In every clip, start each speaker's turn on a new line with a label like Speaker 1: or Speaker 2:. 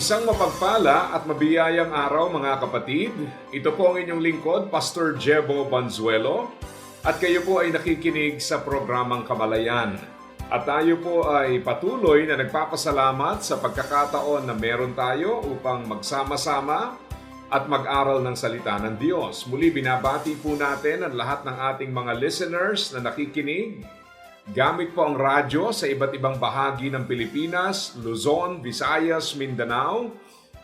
Speaker 1: Isang mapagpala at mabiyayang araw mga kapatid. Ito po ang inyong lingkod, Pastor Jebo Banzuelo. At kayo po ay nakikinig sa programang Kamalayan. At tayo po ay patuloy na nagpapasalamat sa pagkakataon na meron tayo upang magsama-sama at mag-aral ng salita ng Diyos. Muli binabati po natin ang lahat ng ating mga listeners na nakikinig Gamit po ang radyo sa iba't ibang bahagi ng Pilipinas, Luzon, Visayas, Mindanao.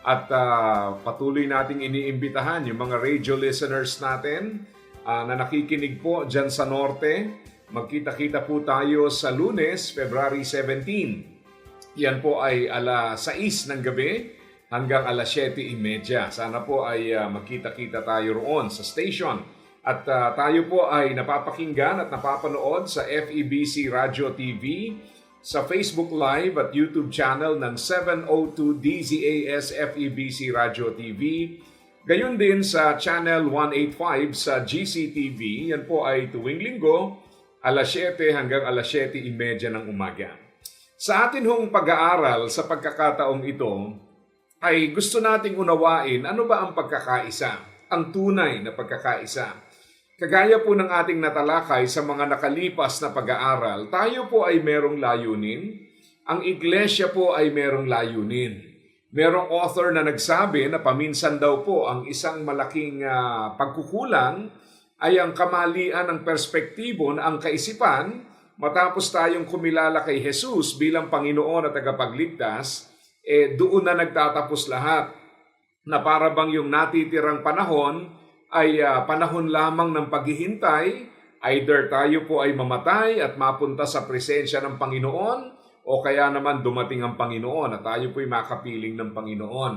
Speaker 1: At ah, patuloy nating iniimbitahan yung mga radio listeners natin ah, na nakikinig po dyan sa Norte. Magkita-kita po tayo sa lunes, February 17. Yan po ay alas 6 ng gabi hanggang alas 7.30. Sana po ay ah, magkita-kita tayo roon sa station. At ah, tayo po ay napapakinggan at napapanood sa FEBC Radio TV, sa Facebook Live at YouTube channel ng 702 DZAS FEBC Radio TV. Gayon din sa Channel 185 sa GCTV. Yan po ay tuwing linggo, alas 7 hanggang alas 7.30 ng umaga. Sa atin hong pag-aaral sa pagkakataong ito, ay gusto nating unawain ano ba ang pagkakaisa, ang tunay na pagkakaisa. Kagaya po ng ating natalakay sa mga nakalipas na pag-aaral, tayo po ay merong layunin. Ang iglesia po ay merong layunin. Merong author na nagsabi na paminsan daw po ang isang malaking ah, pagkukulang ay ang kamalian ng perspektibo na ang kaisipan matapos tayong kumilala kay Jesus bilang Panginoon at tagapagligtas, eh doon na nagtatapos lahat na para bang yung natitirang panahon ay ah, panahon lamang ng paghihintay, either tayo po ay mamatay at mapunta sa presensya ng Panginoon o kaya naman dumating ang Panginoon at tayo po ay makapiling ng Panginoon.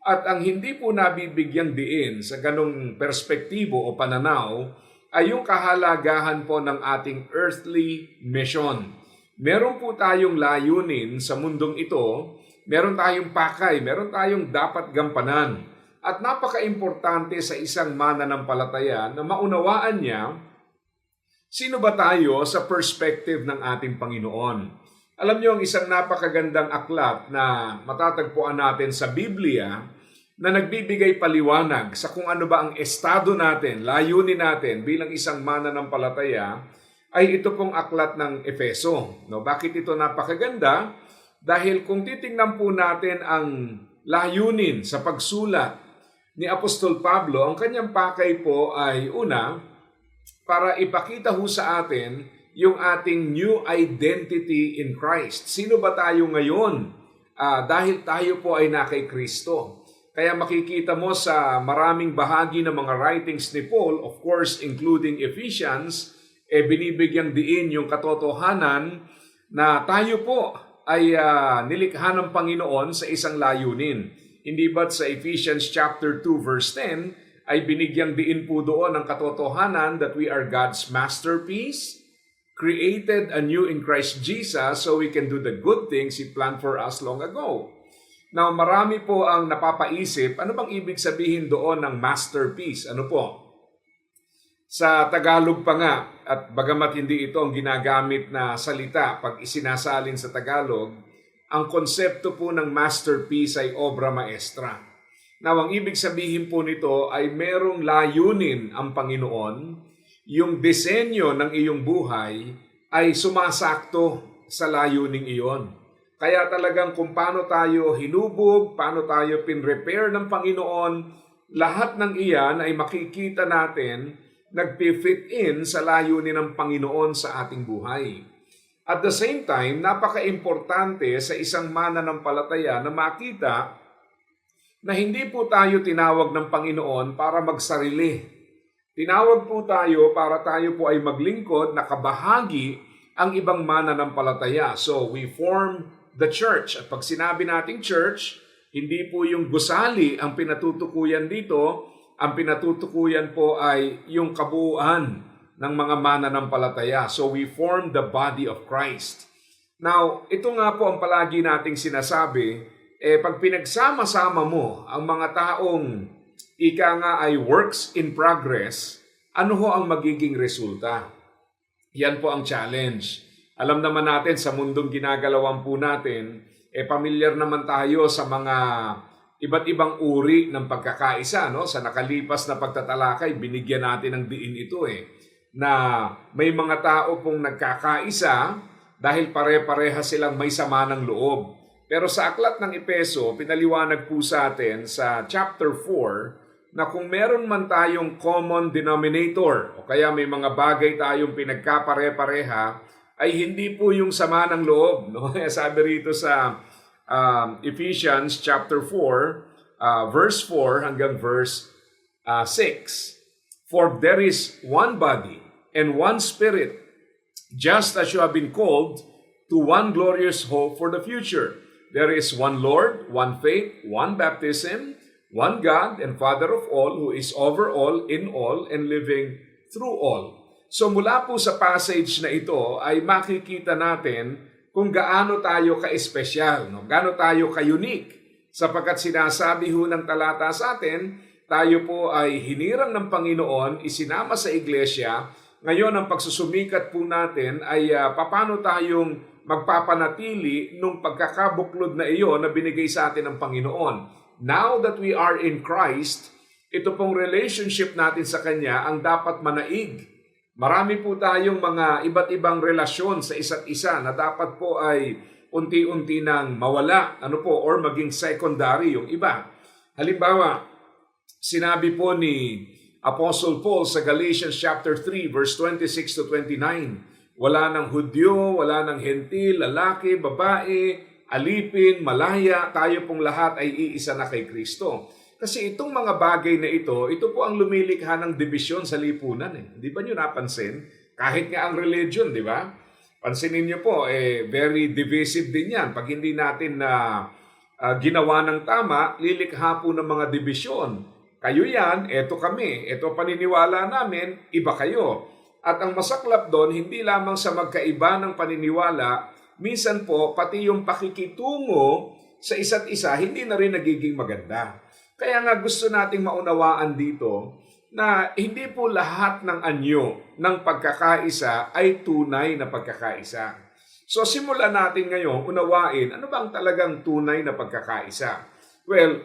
Speaker 1: At ang hindi po nabibigyang diin sa ganong perspektibo o pananaw ay yung kahalagahan po ng ating earthly mission. Meron po tayong layunin sa mundong ito, meron tayong pakay, meron tayong dapat gampanan. At napaka-importante sa isang mananampalataya na maunawaan niya sino ba tayo sa perspective ng ating Panginoon. Alam niyo ang isang napakagandang aklat na matatagpuan natin sa Biblia na nagbibigay paliwanag sa kung ano ba ang estado natin, layunin natin bilang isang mananampalataya ay ito pong aklat ng Efeso. No, bakit ito napakaganda? Dahil kung titingnan po natin ang layunin sa pagsulat ni Apostol Pablo, ang kanyang pakay po ay una, para ipakita ho sa atin yung ating new identity in Christ. Sino ba tayo ngayon? Ah, dahil tayo po ay na kay Kristo. Kaya makikita mo sa maraming bahagi ng mga writings ni Paul, of course including Ephesians, eh binibigyang diin yung katotohanan na tayo po ay ah, nilikha ng Panginoon sa isang layunin. Hindi ba't sa Ephesians chapter 2 verse 10 ay binigyang diin po doon ang katotohanan that we are God's masterpiece, created anew in Christ Jesus so we can do the good things He planned for us long ago. Now, marami po ang napapaisip, ano bang ibig sabihin doon ng masterpiece? Ano po? Sa Tagalog pa nga, at bagamat hindi ito ang ginagamit na salita pag isinasalin sa Tagalog, ang konsepto po ng masterpiece ay obra maestra. Now, ang ibig sabihin po nito ay merong layunin ang Panginoon, yung disenyo ng iyong buhay ay sumasakto sa layuning iyon. Kaya talagang kung paano tayo hinubog, paano tayo pinrepair ng Panginoon, lahat ng iyan ay makikita natin nagpi-fit in sa layunin ng Panginoon sa ating buhay. At the same time, napaka-importante sa isang mananampalataya na makita na hindi po tayo tinawag ng Panginoon para magsarili. Tinawag po tayo para tayo po ay maglingkod na kabahagi ang ibang mananampalataya. So we form the church. At pag sinabi nating church, hindi po yung gusali ang pinatutukuyan dito. Ang pinatutukuyan po ay yung kabuuan ng mga mananampalataya. So we form the body of Christ. Now, ito nga po ang palagi nating sinasabi, eh pag pinagsama-sama mo ang mga taong ika nga ay works in progress, ano ho ang magiging resulta? Yan po ang challenge. Alam naman natin sa mundong ginagalawan po natin, eh pamilyar naman tayo sa mga iba't ibang uri ng pagkakaisa. No? Sa nakalipas na pagtatalakay, binigyan natin ng diin ito eh. Na may mga tao pong nagkakaisa dahil pare-pareha silang may sama ng loob. Pero sa aklat ng Epeso, pinaliwanag po sa atin sa chapter 4 na kung meron man tayong common denominator o kaya may mga bagay tayong pinagkapare-pareha, ay hindi po yung sama ng loob. No? Sabi rito sa um, Ephesians chapter 4, uh, verse 4 hanggang verse uh, 6. For there is one body and one spirit, just as you have been called to one glorious hope for the future. There is one Lord, one faith, one baptism, one God and Father of all, who is over all, in all, and living through all. So mula po sa passage na ito ay makikita natin kung gaano tayo ka-espesyal, no? gaano tayo ka-unique. Sapagkat sinasabi ho ng talata sa atin, tayo po ay hinirang ng Panginoon, isinama sa iglesia. Ngayon, ang pagsusumikat po natin ay uh, paano tayong magpapanatili nung pagkakabuklod na iyon na binigay sa atin ng Panginoon. Now that we are in Christ, ito pong relationship natin sa Kanya ang dapat manaig. Marami po tayong mga iba't ibang relasyon sa isa't isa na dapat po ay unti-unti nang mawala, ano po, or maging secondary yung iba. Halimbawa, sinabi po ni Apostle Paul sa Galatians chapter 3 verse 26 to 29, wala ng Hudyo, wala ng Hentil, lalaki, babae, alipin, malaya, tayo pong lahat ay iisa na kay Kristo. Kasi itong mga bagay na ito, ito po ang lumilikha ng dibisyon sa lipunan. Eh. Di ba nyo napansin? Kahit nga ang religion, di ba? Pansinin nyo po, eh, very divisive din yan. Pag hindi natin na uh, ginawa ng tama, lilikha po ng mga dibisyon. Kayo yan, eto kami, eto paniniwala namin, iba kayo. At ang masaklap doon, hindi lamang sa magkaiba ng paniniwala, minsan po, pati yung pakikitungo sa isa't isa, hindi na rin nagiging maganda. Kaya nga gusto nating maunawaan dito na hindi po lahat ng anyo ng pagkakaisa ay tunay na pagkakaisa. So simulan natin ngayon unawain ano bang talagang tunay na pagkakaisa. Well,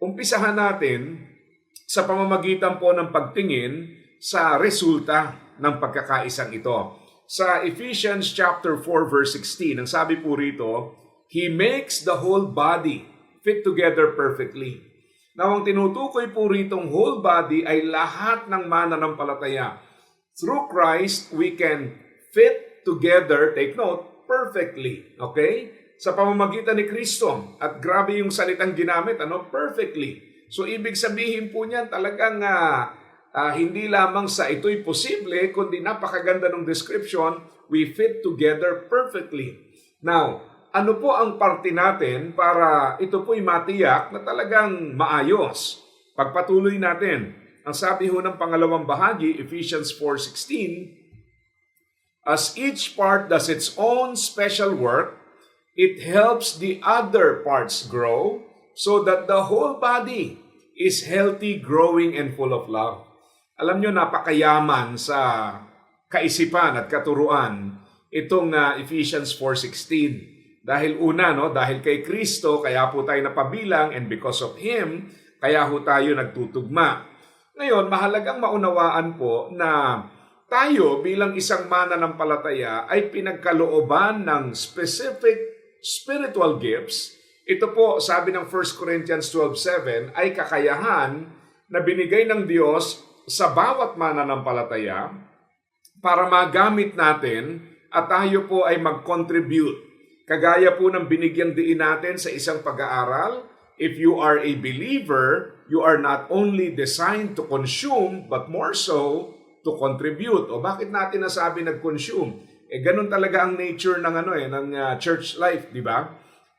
Speaker 1: umpisahan natin sa pamamagitan po ng pagtingin sa resulta ng pagkakaisang ito. Sa Ephesians chapter 4 verse 16, ang sabi po rito, He makes the whole body fit together perfectly. Now, ang tinutukoy po ritong whole body ay lahat ng mananampalataya. Through Christ, we can fit together, take note, perfectly. Okay? Sa pamamagitan ni Kristo. At grabe yung salitang ginamit, ano? Perfectly. So, ibig sabihin po niyan talagang uh, uh, hindi lamang sa ito'y posible, kundi napakaganda ng description, we fit together perfectly. Now, ano po ang parte natin para ito po'y matiyak na talagang maayos? Pagpatuloy natin. Ang sabi ho ng pangalawang bahagi, Ephesians 4.16, As each part does its own special work, it helps the other parts grow so that the whole body is healthy, growing, and full of love. Alam nyo, napakayaman sa kaisipan at katuruan itong uh, Ephesians 4.16. Dahil una, no, dahil kay Kristo, kaya po tayo napabilang and because of Him, kaya ho tayo nagtutugma. Ngayon, mahalagang maunawaan po na tayo bilang isang mananampalataya ay pinagkalooban ng specific spiritual gifts. Ito po, sabi ng 1 Corinthians 12.7, ay kakayahan na binigay ng Diyos sa bawat mananampalataya para magamit natin at tayo po ay mag-contribute Kagaya po ng binigyang diin natin sa isang pag-aaral, if you are a believer, you are not only designed to consume, but more so to contribute. O bakit natin nasabi nag-consume? Eh ganun talaga ang nature ng ano eh ng uh, church life, di ba?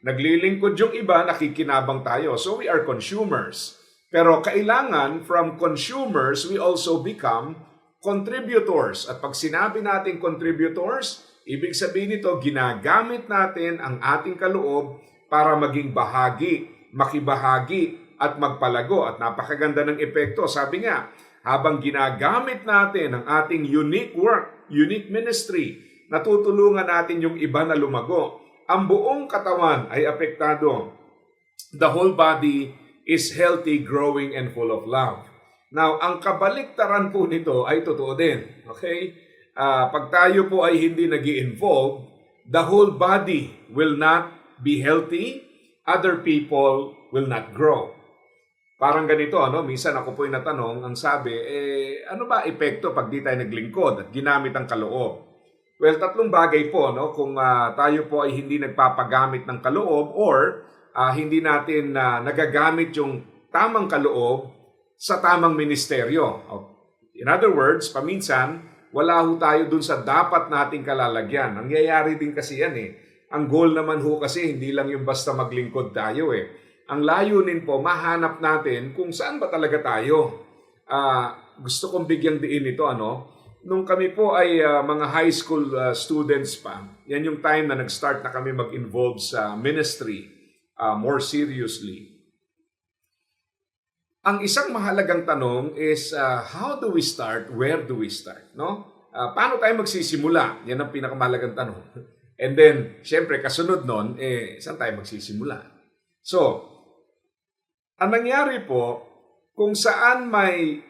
Speaker 1: Naglilingkod yung iba, nakikinabang tayo. So we are consumers. Pero kailangan from consumers, we also become contributors. At pag sinabi natin contributors, ibig sabihin nito, ginagamit natin ang ating kaloob para maging bahagi, makibahagi, at magpalago. At napakaganda ng epekto. Sabi nga, habang ginagamit natin ang ating unique work, unique ministry, natutulungan natin yung iba na lumago. Ang buong katawan ay apektado. The whole body is healthy, growing, and full of love. Now, ang kabaliktaran po nito ay totoo din. Okay? Ah, pag tayo po ay hindi nag involve the whole body will not be healthy, other people will not grow. Parang ganito, ano? Minsan ako po yung natanong, ang sabi, eh, ano ba epekto pag di tayo naglingkod at ginamit ang kaloob? Well, tatlong bagay po, no? Kung ah, tayo po ay hindi nagpapagamit ng kaloob or ah, hindi natin na nagagamit yung tamang kaloob sa tamang ministeryo. In other words, paminsan, wala ho tayo dun sa dapat nating kalalagyan. Nangyayari din kasi yan eh. Ang goal naman ho kasi hindi lang yung basta maglingkod tayo eh. Ang layunin po, mahanap natin kung saan ba talaga tayo. Ah, gusto kong bigyang diin ito, ano? Nung kami po ay ah, mga high school ah, students pa, yan yung time na nag-start na kami mag-involve sa ministry ah, more seriously. Ang isang mahalagang tanong is ah, how do we start? Where do we start? No? Ah, paano tayo magsisimula? Yan ang pinakamahalagang tanong. And then, syempre, kasunod nun, eh, saan tayo magsisimula? So, ang nangyari po, kung saan may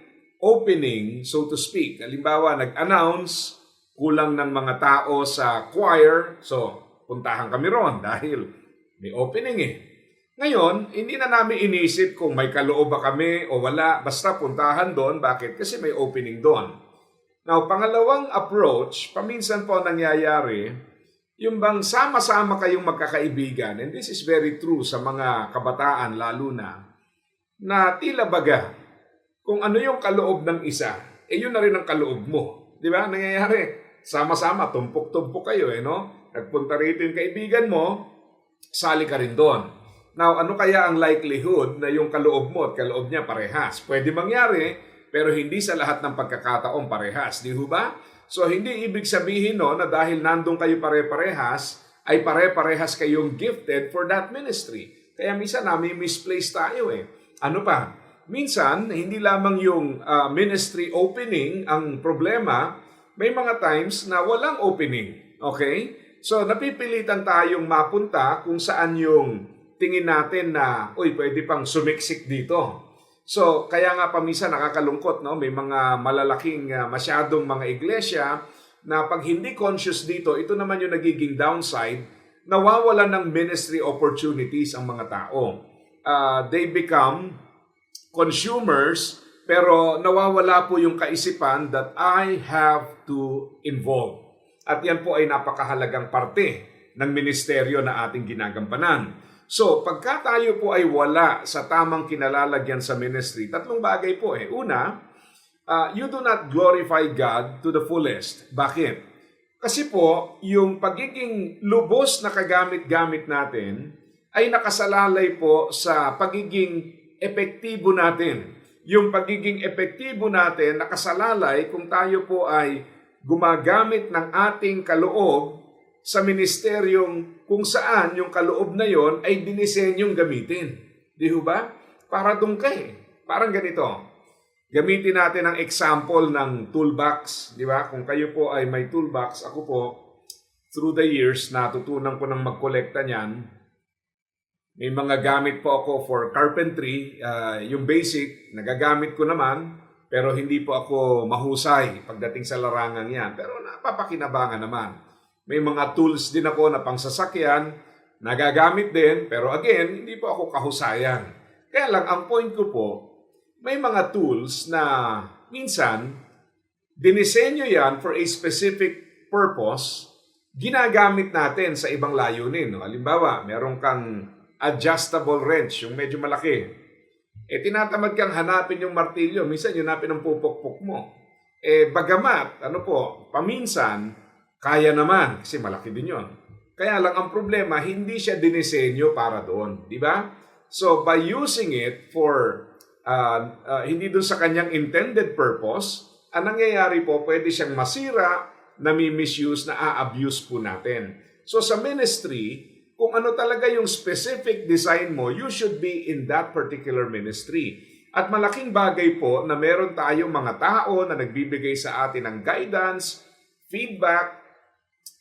Speaker 1: opening, so to speak, halimbawa, nag-announce, kulang ng mga tao sa choir, so, puntahan kami ron dahil may opening eh. Ngayon, hindi na namin inisip kung may kaloob ba kami o wala, basta puntahan doon. Bakit? Kasi may opening doon. Now, pangalawang approach, paminsan po nangyayari, yung bang sama-sama kayong magkakaibigan, and this is very true sa mga kabataan lalo na, na tila baga, kung ano yung kaloob ng isa, eh yun na rin ang kaloob mo. Di ba? Nangyayari, sama-sama, tumpok-tumpok kayo, eh, no? Nagpunta rito yung kaibigan mo, sali ka rin doon. Now, ano kaya ang likelihood na yung kaloob mo at kaloob niya parehas? Pwede mangyari, pero hindi sa lahat ng pagkakataon parehas. Di ba? So, hindi ibig sabihin no, na dahil nandun kayo pare-parehas, ay pare-parehas kayong gifted for that ministry. Kaya minsan namin misplace tayo eh. Ano pa? Minsan, hindi lamang yung ah, ministry opening ang problema, may mga times na walang opening. Okay? So, napipilitan tayong mapunta kung saan yung tingin natin na, uy, pwede pang sumiksik dito. So, kaya nga paminsan nakakalungkot, no? May mga malalaking, ah, masyadong mga iglesia na pag hindi conscious dito, ito naman yung nagiging downside, nawawala ng ministry opportunities ang mga tao. Ah, they become consumers, pero nawawala po yung kaisipan that I have to involve. At yan po ay napakahalagang parte ng ministeryo na ating ginagampanan. So, pagka tayo po ay wala sa tamang kinalalagyan sa ministry, tatlong bagay po eh. Una, uh, you do not glorify God to the fullest. Bakit? Kasi po, yung pagiging lubos na kagamit-gamit natin ay nakasalalay po sa pagiging epektibo natin. Yung pagiging epektibo natin nakasalalay kung tayo po ay gumagamit ng ating kaloob sa ministeryong kung saan yung kaloob na yon ay dinisenyong gamitin. Di ho ba? Para doon ka eh. Parang ganito. Gamitin natin ang example ng toolbox. Di ba? Kung kayo po ay may toolbox, ako po, through the years, natutunan ko ng magkolekta niyan. May mga gamit po ako for carpentry. Uh, yung basic, nagagamit ko naman. Pero hindi po ako mahusay pagdating sa larangan yan. Pero napapakinabangan naman. May mga tools din ako na pangsasakyan, nagagamit din, pero again, hindi po ako kahusayan. Kaya lang, ang point ko po, may mga tools na minsan, dinisenyo yan for a specific purpose, ginagamit natin sa ibang layunin. Halimbawa, meron kang adjustable wrench, yung medyo malaki. Eh, tinatamad kang hanapin yung martilyo. Minsan, yun hanapin ang pupukpuk mo. Eh, bagamat, ano po, paminsan, kaya naman, kasi malaki din yon. Kaya lang ang problema, hindi siya dinisenyo para doon, di ba? So by using it for uh, uh, hindi doon sa kanyang intended purpose, ang nangyayari po, pwede siyang masira, nami-misuse, na a-abuse po natin. So sa ministry, kung ano talaga yung specific design mo, you should be in that particular ministry. At malaking bagay po na meron tayong mga tao na nagbibigay sa atin ng guidance, feedback,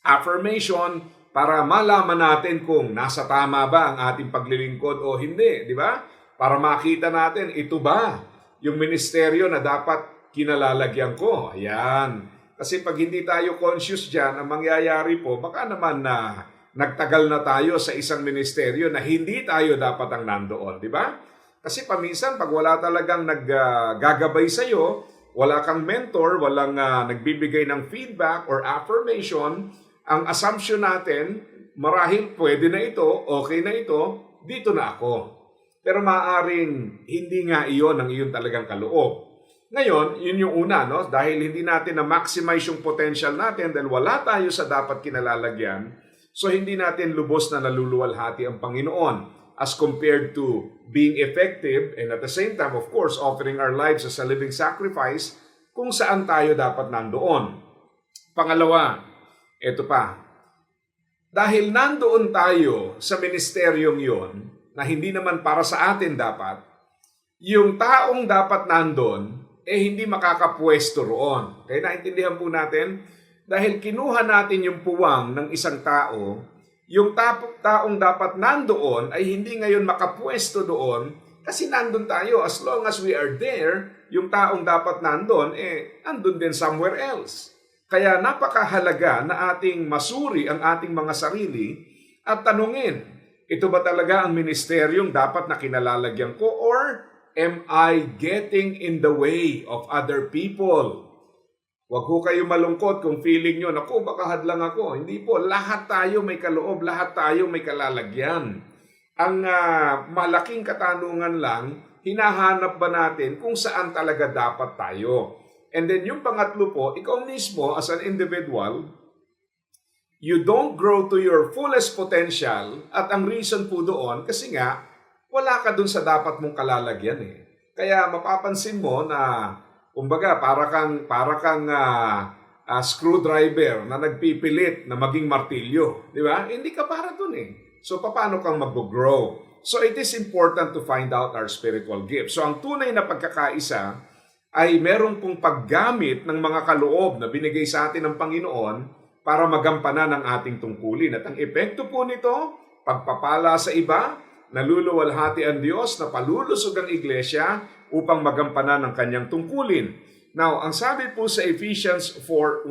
Speaker 1: affirmation, para malaman natin kung nasa tama ba ang ating paglilingkod o hindi, di ba? Para makita natin, ito ba yung ministeryo na dapat kinalalagyan ko? Ayan. Kasi pag hindi tayo conscious dyan, ang mangyayari po, baka naman na nagtagal na tayo sa isang ministeryo na hindi tayo dapat ang nandoon, di ba? Kasi paminsan, pag wala talagang naggagabay sa iyo, wala kang mentor, walang uh, nagbibigay ng feedback or affirmation, ang assumption natin, marahil pwede na ito, okay na ito, dito na ako. Pero maaring hindi nga iyon ang iyon talagang kaloob. Ngayon, yun yung una, no? dahil hindi natin na-maximize yung potential natin dahil wala tayo sa dapat kinalalagyan, so hindi natin lubos na naluluwalhati ang Panginoon as compared to being effective and at the same time, of course, offering our lives as a living sacrifice kung saan tayo dapat nandoon. Pangalawa, ito pa, dahil nandoon tayo sa ministeryong yon na hindi naman para sa atin dapat, yung taong dapat nandoon, eh hindi makakapwesto roon. Kaya naintindihan po natin, dahil kinuha natin yung puwang ng isang tao, yung ta- taong dapat nandoon ay hindi ngayon makapwesto doon kasi nandun tayo. As long as we are there, yung taong dapat nandun, eh, andun din somewhere else. Kaya napakahalaga na ating masuri ang ating mga sarili at tanungin, ito ba talaga ang ministeryong dapat na kinalalagyan ko or am I getting in the way of other people? Huwag ko kayo malungkot kung feeling nyo, naku, baka hadlang ako. Hindi po, lahat tayo may kaloob, lahat tayo may kalalagyan. Ang uh, malaking katanungan lang, hinahanap ba natin kung saan talaga dapat tayo? And then yung pangatlo po, ikaw mismo as an individual, you don't grow to your fullest potential at ang reason po doon kasi nga wala ka dun sa dapat mong kalalagyan eh. Kaya mapapansin mo na kumbaga para kang para kang uh, uh, screwdriver na nagpipilit na maging martilyo, di ba? Hindi ka para dun eh. So paano kang mag-grow? So it is important to find out our spiritual gifts. So ang tunay na pagkakaisa ay meron pong paggamit ng mga kaloob na binigay sa atin ng Panginoon para magampanan ang ating tungkulin. At ang epekto po nito, pagpapala sa iba, naluluwalhati ang Diyos na palulusog ang iglesia upang magampanan ang kanyang tungkulin. Now, ang sabi po sa Ephesians 4.1,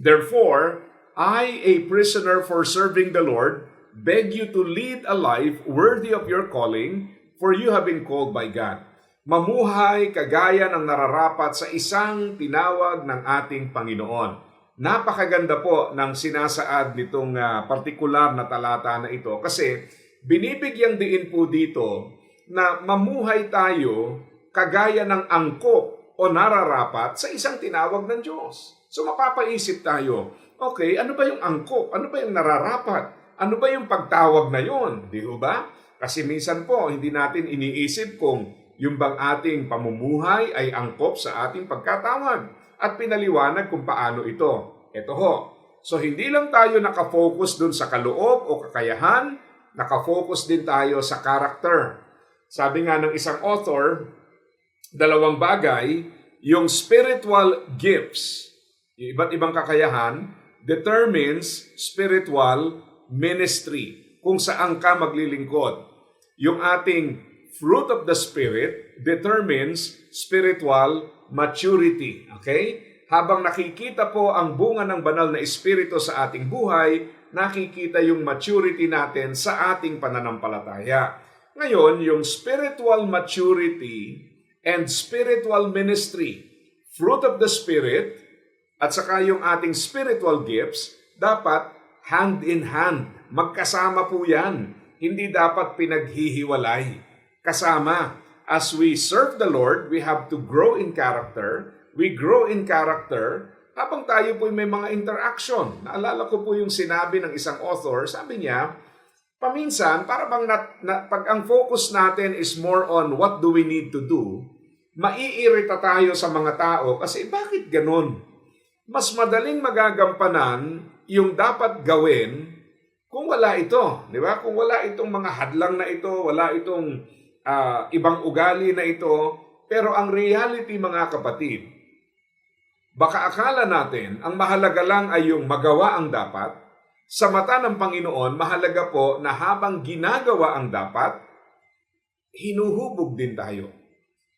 Speaker 1: Therefore, I, a prisoner for serving the Lord, beg you to lead a life worthy of your calling, for you have been called by God mamuhay kagaya ng nararapat sa isang tinawag ng ating Panginoon. Napakaganda po ng sinasaad nitong uh, partikular na talata na ito kasi binibigyan din po dito na mamuhay tayo kagaya ng angkop o nararapat sa isang tinawag ng Diyos. So mapapaisip tayo, okay, ano ba yung angkop? Ano ba yung nararapat? Ano ba yung pagtawag na yon? Di ba? Kasi minsan po, hindi natin iniisip kung yung bang ating pamumuhay ay angkop sa ating pagkatawag at pinaliwanag kung paano ito. Ito ho. So hindi lang tayo nakafocus dun sa kaloob o kakayahan, nakafocus din tayo sa character. Sabi nga ng isang author, dalawang bagay, yung spiritual gifts, yung iba't ibang kakayahan, determines spiritual ministry, kung saan ka maglilingkod. Yung ating fruit of the Spirit determines spiritual maturity. Okay? Habang nakikita po ang bunga ng banal na Espiritu sa ating buhay, nakikita yung maturity natin sa ating pananampalataya. Ngayon, yung spiritual maturity and spiritual ministry, fruit of the Spirit, at saka yung ating spiritual gifts, dapat hand in hand. Magkasama po yan. Hindi dapat pinaghihiwalay kasama. As we serve the Lord, we have to grow in character. We grow in character habang tayo po may mga interaction. Naalala ko po yung sinabi ng isang author, sabi niya, paminsan, para bang na, na, pag ang focus natin is more on what do we need to do, maiirita tayo sa mga tao kasi bakit ganun? Mas madaling magagampanan yung dapat gawin kung wala ito, di ba? Kung wala itong mga hadlang na ito, wala itong ah, ibang ugali na ito, pero ang reality mga kapatid, baka akala natin ang mahalaga lang ay yung magawa ang dapat, sa mata ng Panginoon, mahalaga po na habang ginagawa ang dapat, hinuhubog din tayo.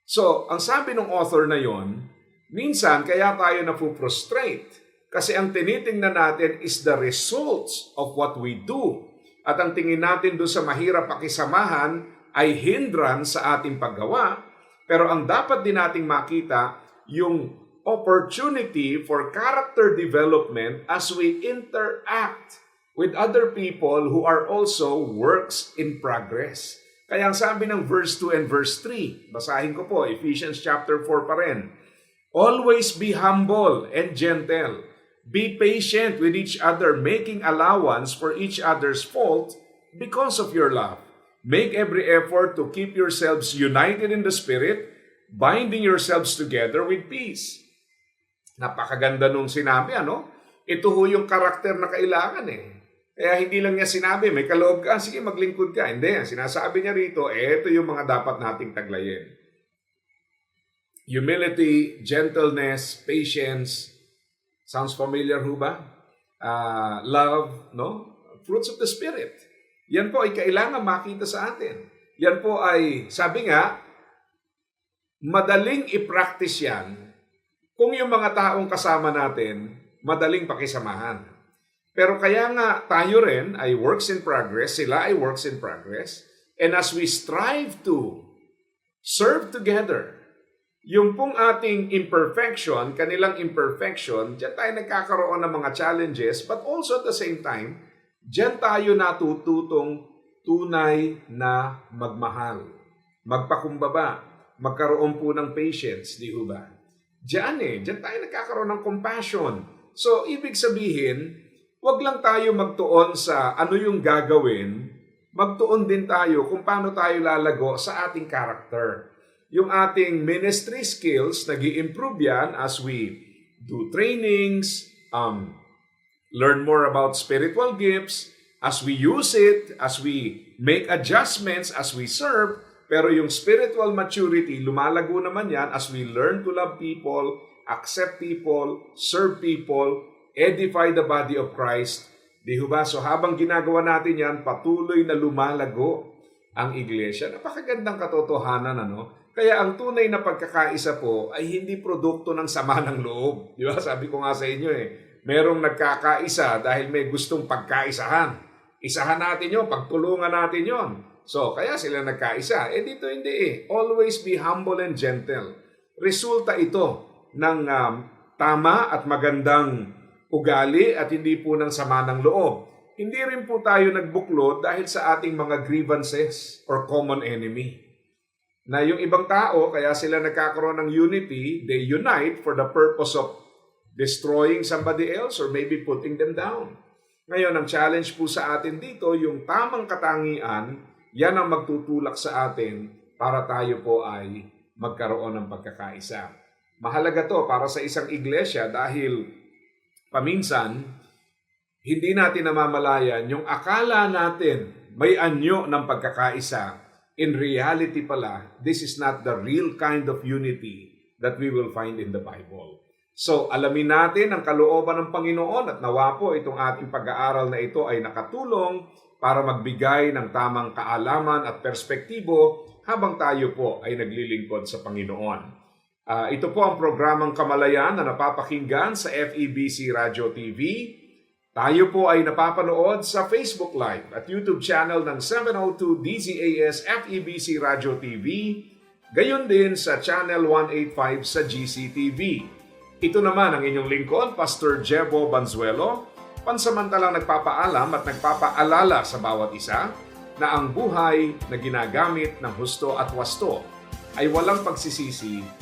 Speaker 1: So, ang sabi ng author na yon, minsan kaya tayo na-frustrate kasi ang tinitingnan natin is the results of what we do. At ang tingin natin doon sa mahirap pakisamahan ay hindrance sa ating paggawa. Pero ang dapat din nating makita, yung opportunity for character development as we interact with other people who are also works in progress. Kaya ang sabi ng verse 2 and verse 3, basahin ko po, Ephesians chapter 4 pa rin. Always be humble and gentle. Be patient with each other, making allowance for each other's fault because of your love. Make every effort to keep yourselves united in the Spirit, binding yourselves together with peace. Napakaganda nung sinabi, ano? Ito ho yung karakter na kailangan eh. Kaya hindi lang niya sinabi, may kaloob ka, sige maglingkod ka. Hindi, ang sinasabi niya rito, ito yung mga dapat nating taglayin. Humility, gentleness, patience, sounds familiar ho ba? Ah, love, no? Fruits of the Spirit. Yan po ay kailangan makita sa atin. Yan po ay, sabi nga, madaling i-practice yan kung yung mga taong kasama natin, madaling pakisamahan. Pero kaya nga tayo rin ay works in progress, sila ay works in progress, and as we strive to serve together, yung pong ating imperfection, kanilang imperfection, diyan tayo nagkakaroon ng mga challenges, but also at the same time, diyan tayo natututong tunay na magmahal, magpakumbaba, magkaroon po ng patience, di ba? Diyan eh, diyan tayo nagkakaroon ng compassion. So, ibig sabihin, wag lang tayo magtuon sa ano yung gagawin, magtuon din tayo kung paano tayo lalago sa ating character. Yung ating ministry skills, nag improve yan as we do trainings, um, learn more about spiritual gifts, as we use it, as we make adjustments, as we serve, pero yung spiritual maturity, lumalago naman yan as we learn to love people, accept people, serve people, edify the body of Christ. Di ba? So habang ginagawa natin yan, patuloy na lumalago ang iglesia. Napakagandang katotohanan, ano? Kaya ang tunay na pagkakaisa po ay hindi produkto ng sama ng loob. Di ba? Sabi ko nga sa inyo eh, merong nagkakaisa dahil may gustong pagkaisahan. Isahan natin yon, pagtulungan natin yon. So, kaya sila nagkaisa. Eh dito hindi eh. Always be humble and gentle. Resulta ito ng um, tama at magandang ugali at hindi po ng sama ng loob. Hindi rin po tayo nagbuklod dahil sa ating mga grievances or common enemy. Na yung ibang tao, kaya sila nagkakaroon ng unity, they unite for the purpose of destroying somebody else or maybe putting them down. Ngayon, ang challenge po sa atin dito, yung tamang katangian, yan ang magtutulak sa atin para tayo po ay magkaroon ng pagkakaisa. Mahalaga to para sa isang iglesia dahil paminsan, hindi natin namamalayan yung akala natin may anyo ng pagkakaisa. In reality pala, this is not the real kind of unity that we will find in the Bible. So, alamin natin ang kalooban ng Panginoon at nawa po itong ating pag-aaral na ito ay nakatulong para magbigay ng tamang kaalaman at perspektibo habang tayo po ay naglilingkod sa Panginoon. Ah, ito po ang programang Kamalayan na napapakinggan sa FEBC Radio TV. Tayo po ay napapanood sa Facebook Live at YouTube channel ng 702 DZAS FEBC Radio TV, gayon din sa Channel 185 sa GCTV. Ito naman ang inyong lingkod, Pastor Jebo Banzuelo, pansamantalang nagpapaalam at nagpapaalala sa bawat isa na ang buhay na ginagamit ng husto at wasto ay walang pagsisisi